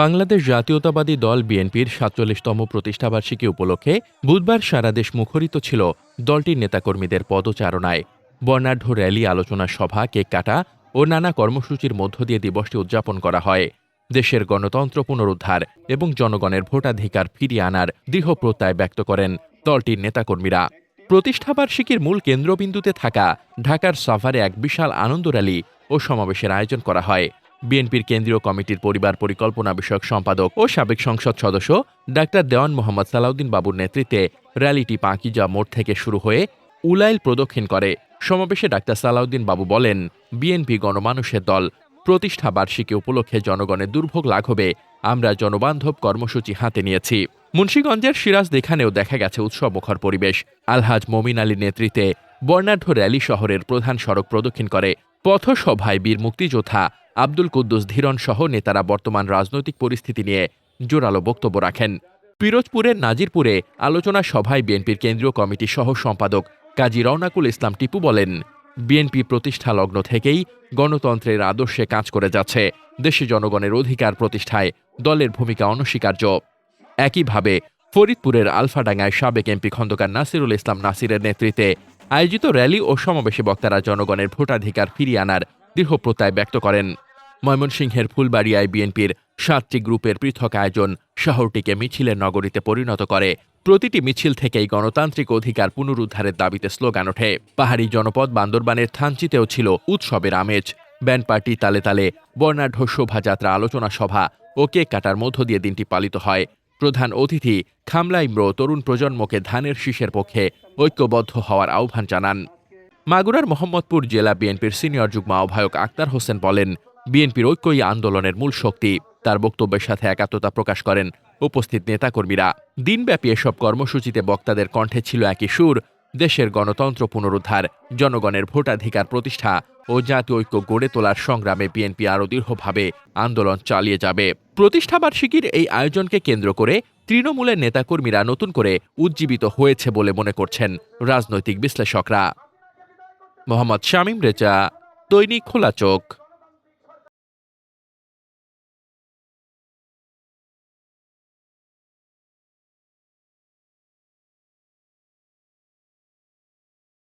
বাংলাদেশ জাতীয়তাবাদী দল বিএনপির সাতচল্লিশতম প্রতিষ্ঠাবার্ষিকী উপলক্ষে বুধবার সারা দেশ মুখরিত ছিল দলটির নেতাকর্মীদের পদচারণায়। বর্ণাঢ্য র্যালি, আলোচনা সভা, কেক কাটা ও নানা কর্মসূচির মধ্য দিয়ে দিবসটি উদযাপন করা হয়। দেশের গণতন্ত্র পুনরুদ্ধার এবং জনগণের ভোটাধিকার ফিরিয়ে আনার দৃঢ় প্রত্যয় ব্যক্ত করেন দলটির নেতাকর্মীরা। প্রতিষ্ঠাবার্ষিকীর মূল কেন্দ্রবিন্দুতে থাকা ঢাকার সাভারে এক বিশাল আনন্দ র্যালি ও সমাবেশের আয়োজন করা হয়। বিএনপির কেন্দ্রীয় কমিটির পরিবার পরিকল্পনা বিষয়ক সম্পাদক ও সাবেক সংসদ সদস্য ডাক্তার দেওয়ান মোহাম্মদ সালাউদ্দিন বাবুর নেতৃত্বে র্যালিটি পাঁকিজা মোড় থেকে শুরু হয়ে উলাইল প্রদক্ষিণ করে। সমাবেশে ডাক্তার সালাউদ্দিন বাবু বলেন, বিএনপি গণমানুষের দল, প্রতিষ্ঠা বার্ষিকী উপলক্ষে জনগণের দুর্ভোগ লাঘবে, আমরা জনবান্ধব কর্মসূচি হাতে নিয়েছি। মুন্সীগঞ্জের সিরাজ দেখানেও দেখা গেছে উৎসবমুখর পরিবেশ। আলহাজ মমিন আলীর নেতৃত্বে বর্ণাঢ্য র্যালি শহরের প্রধান সড়ক প্রদক্ষিণ করে। পথসভায় বীর মুক্তিযোদ্ধা আব্দুল কুদ্দুস ধীরন সহ নেতারা বর্তমান রাজনৈতিক পরিস্থিতি নিয়ে জোরালো বক্তব্য রাখেন। পিরোজপুরের নাজিরপুরে আলোচনা সভায় বিএনপির কেন্দ্রীয় কমিটি সহ সম্পাদক কাজী রওনাকুল ইসলাম টিপু বলেন, বিএনপি প্রতিষ্ঠা লগ্ন থেকেই গণতন্ত্রের আদর্শে কাজ করে যাচ্ছে। দেশে জনগণের অধিকার প্রতিষ্ঠায় দলের ভূমিকা অনস্বীকার্য। একইভাবে ফরিদপুরের আলফাডাঙ্গায় সাবেক এমপি খন্দকার নাসিরুল ইসলাম নাসিরের নেতৃত্বে আয়োজিত র্যালি ও সমাবেশে বক্তারা জনগণের ভোটাধিকার ফিরিয়ে আনার দৃঢ় প্রত্যয় ব্যক্ত করেন। ময়মনসিংহের ফুলবাড়িয়ায় বিএনপির সাতটি গ্রুপের পৃথক আয়োজন শহরটিকে মিছিলের নগরীতে পরিণত করে। প্রতিটি মিছিল থেকেই গণতান্ত্রিক অধিকার পুনরুদ্ধারের দাবিতে স্লোগান ওঠে। পাহাড়ি জনপদ বান্দরবানের থানচিতেও ছিল উৎসবের আমেজ। ব্যান্ড পার্টি তালে তালে বর্ণাঢ্য শোভাযাত্রা, আলোচনা সভা ও কেক কাটার মধ্য দিয়ে দিনটি পালিত হয়। প্রধান অতিথি খামলা ইমরো তরুণ প্রজন্মকে ধানের শীষের পক্ষে ঐক্যবদ্ধ হওয়ার আহ্বান জানান। মাগুরার মোহাম্মদপুর জেলা বিএনপির সিনিয়র যুগ্ম আহ্বায়ক আক্তার হোসেন বলেন, বিএনপির ঐক্যই আন্দোলনের মূল শক্তি। তার বক্তব্যের সাথে একাত্মতা প্রকাশ করেন উপস্থিত নেতাকর্মীরা। দিনব্যাপী এসব কর্মসূচিতে বক্তাদের কণ্ঠে ছিল একই সুর। দেশের গণতন্ত্র পুনরুদ্ধার, জনগণের ভোটাধিকার প্রতিষ্ঠা ও জাতীয় ঐক্য গড়ে তোলার সংগ্রামে বিএনপি আরও দৃঢ়ভাবে আন্দোলন চালিয়ে যাবে। প্রতিষ্ঠাবার্ষিকীর এই আয়োজনকে কেন্দ্র করে তৃণমূলের নেতাকর্মীরা নতুন করে উজ্জীবিত হয়েছে বলে মনে করছেন রাজনৈতিক বিশ্লেষকরা। মোহাম্মদ শামীম রেজা, দৈনিক খোলা চোখ।